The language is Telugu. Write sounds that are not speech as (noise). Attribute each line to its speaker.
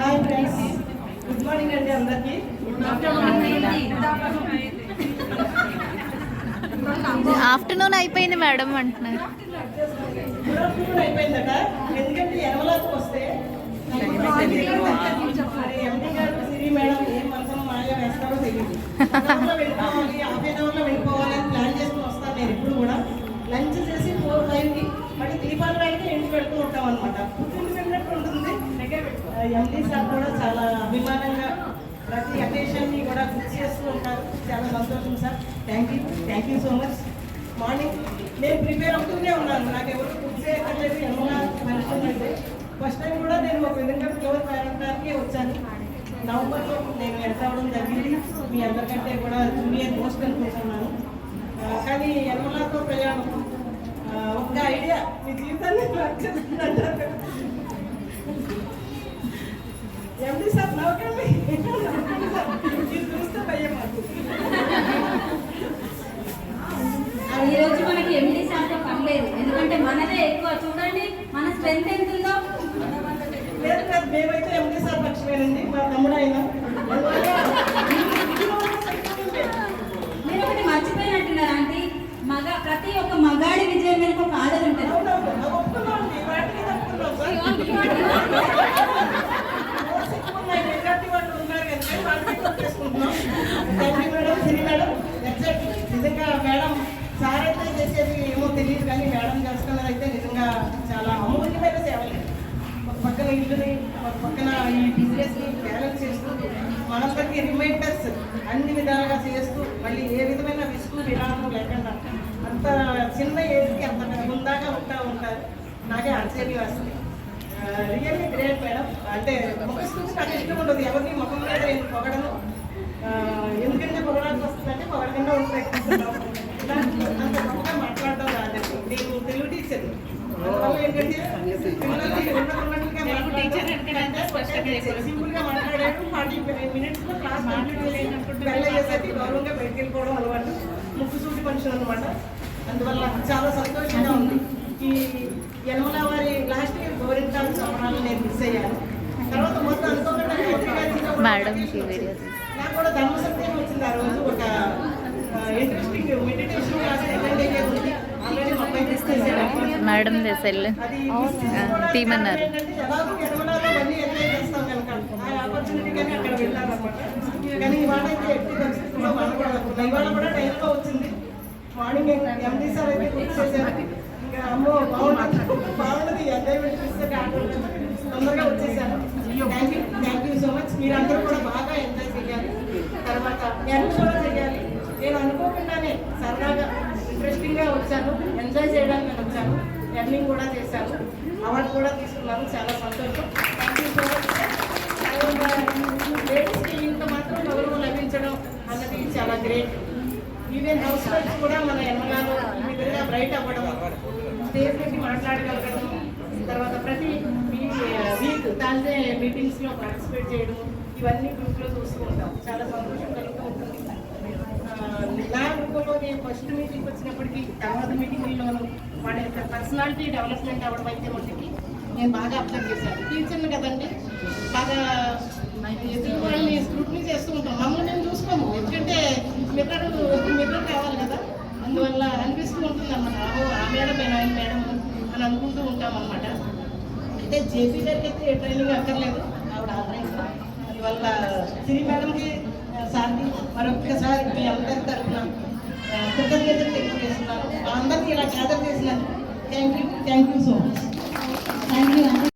Speaker 1: Hi friends. గుడ్ మార్నింగ్ అండి అందరికీ.
Speaker 2: ఆఫ్టర్నూన్ అయిపోయింది మేడం అంటున్నారు.
Speaker 1: అయిపోయిందట. ఎందుకంటే ఎనవలకు వస్తే మరి ఎండి గారు సిరి మేడం ఏం మనసులో మాయా వేస్తారో తెలియదు. (laughs) అవర్లో వెళ్ళిపోవాలి హాఫ్ ఎన్ అవర్లో వెళ్ళిపోవాలి అని ప్లాన్ చేసుకుని వస్తాను నేను కూడా. లంచ్ చేసి ఫోర్ ఫైవ్కి మళ్ళీ దీపాల ఇంటికి వెళ్తూ ఉంటాం అనమాట పుట్టింటి వెళ్ళినట్టు ఉంటుంది. ఎండి సార్ కూడా చాలా అభిమానంగా ప్రతి అకేషన్ని కూడా గుర్తు చేస్తూ ఉంటారు. చాలా సంతోషం sir. Thank you thank you so much morning నేను ప్రిపేర్ అవుతూనే ఉన్నాను. నాకు ఎవరు గుర్తు చేయక్కర్లేదు ఎలా ఫస్ట్ టైం కూడా నేను ఒక విధంగా ఫ్లోర్ పేరెంటానికి వచ్చాను. నవంబర్లో నేను ఎంటర్ అవ్వడం జరిగింది. మీ అందరికంటే కూడా జూనియర్ మోస్ట్ అనుకుంటున్నాను కానీ ఎన్నలాతో ప్రయాణం. ఒక ఐడియా. మీ జీవితాన్ని మార్చేస్తుందంటారు ఎండి సార్ నవ్వకండి ఇది చూస్తే భయం మాకు
Speaker 3: ఈ రోజు మనకి ఎండి శాతం పని లేదు ఎందుకంటే మనదే ఎక్కువ చూడండి మన స్ట్రెంత్ ఎంత ఉందో
Speaker 1: లేదు మేమైతే ఎండి సార్ పక్షమేనండి మా తమ్ముడు అయినా. ఇల్లుని పక్కన ఈ బిజినెస్ బ్యాలెన్స్ చేస్తూ మనందరికీ రిమైండర్స్ అన్ని విధాలుగా చేస్తూ మళ్ళీ ఏ విధమైన విసుగు విరామం లేకుండా అంత చిన్న ఏజ్కి అంత ముందాగా ఉంటా ఉంటారు. నాకే ఆశ్చర్యం వస్తుంది. రియల్లీ గ్రేట్ మేడం అంటే ముఖ నాకు ఇష్టం ఉండదు. ఎవరిని ముఖం మీద నేను పొగడను. ఎందుకంటే పొగడానికి వస్తుందంటే పొగడకుండా ఉంటాయి. అంత గొప్పగా మాట్లాడడం రాదండి. నేను తెలుగు టీచర్ అందువల్ల ఏంటంటే మాట్లాడడం సింపుల్గా మాట్లాడాడు ఫార్టీ మినిట్స్లో క్లాస్ కంప్లీట్ చేసి వెళ్ళేసరికి గౌరవంగా బయటికి వెళ్ళిపోవడం అలవాటు. ముక్కు సూటి మనుషులు అనమాట అందువల్ల చాలా సంతోషంగా ఉంది. ఈ యనమల వారి లాస్ట్ ఇయర్ సంబరాలు నేను మిస్ అయ్యాను. తర్వాత మొత్తం అనుకోకుండా. నాకు కూడా వచ్చింది ఆ రోజు. ఒక ఇంట్రెస్టింగ్ మెడిటేషన్ క్లాస్ అటెండ్ ఉంది
Speaker 2: మేడం సెల్
Speaker 1: అది మిస్ చేసుకోవడానికి
Speaker 2: తీయమన్నారు.
Speaker 1: కారణం ఏంటంటే ఎలాగో యనమలలో మళ్ళీ ఎంజాయ్ చేస్తాం కనుక ఆ ఆపర్చునిటీ కానీ అక్కడ వెళ్ళాలన్నమాట కానీ ఇవాళ అయితే ఎట్టి పరిస్థితుల్లో మాట్లాడకుండా ఇవాళ కూడా టైంలో వచ్చింది. మార్నింగ్ ఎండి సార్ అయితే గుర్తు చేశారు. ఇంకా అమ్మో బాగుంటుంది బాగున్నది ఎంజాయ్మెంట్ చూస్తే తొందరగా వచ్చేసాను thank you thank you so much మీరందరూ కూడా బాగా ఎంజాయ్ చేయాలి. తర్వాత నేను కూడా చేయాలి. నేను అనుకోకుండానే సరదాగా ఇంట్రెస్టింగ్గా వచ్చాను. ఎంజాయ్ చేయడానికి నేను వచ్చాను. ఎర్నింగ్ కూడా చేశాను. అవార్డు కూడా తీసుకున్నాను. చాలా సంతోషం. థ్యాంక్ యూ సో మచ్ లేడీస్కి గ్రేట్. ఈవెన్ హౌస్ వైఫ్స్ కూడా మన ఎన్నగారు ఈ విధంగా బ్రైట్ అవ్వడం స్టేజ్ పెట్టి మాట్లాడగలగడం తర్వాత ప్రతి వీక్ తాజే మీటింగ్స్లో పార్టిసిపేట్ చేయడం ఇవన్నీ గ్రూప్లో చూస్తూ ఉంటాం. చాలా సంతోషం కలుగుతూ ఉంటుంది. నా గ్రూప్లో నేను ఫస్ట్ మీటింగ్ వచ్చినప్పటికీ తర్వాత మీటింగ్లోనూ వాళ్ళ యొక్క పర్సనాలిటీ డెవలప్మెంట్ అవ్వడం అయితే మటుకి నేను బాగా అబ్జర్వ్ చేశాను. టీచర్ని కదండి బాగా ఎదురు వాళ్ళని స్క్రూట్నీ చేస్తూ ఉంటాం. మమ్మల్ని మేము చూసుకోము. ఎందుకంటే మిర్రర్ మిర్రర్ కావాలి కదా అందువల్ల అనిపిస్తూ ఉంటుంది అన్నమాట ఓ ఆ మేడం ఆయన మేడం అని అనుకుంటూ ఉంటాం అన్నమాట అయితే జేపీ గారికి అయితే ఏ ట్రైనింగ్ అక్కర్లేదు. ఆవిడ ఆన్లైన్ అందువల్ల సిరి మేడంకి సార్కి మరొక్కసారి మీ అందరి తరఫున కృతజ్ఞతలు తెలియజేస్తున్నారు అందరికీ ఇలా గ్యాదర్ చేసినందుకు thank you thank you so much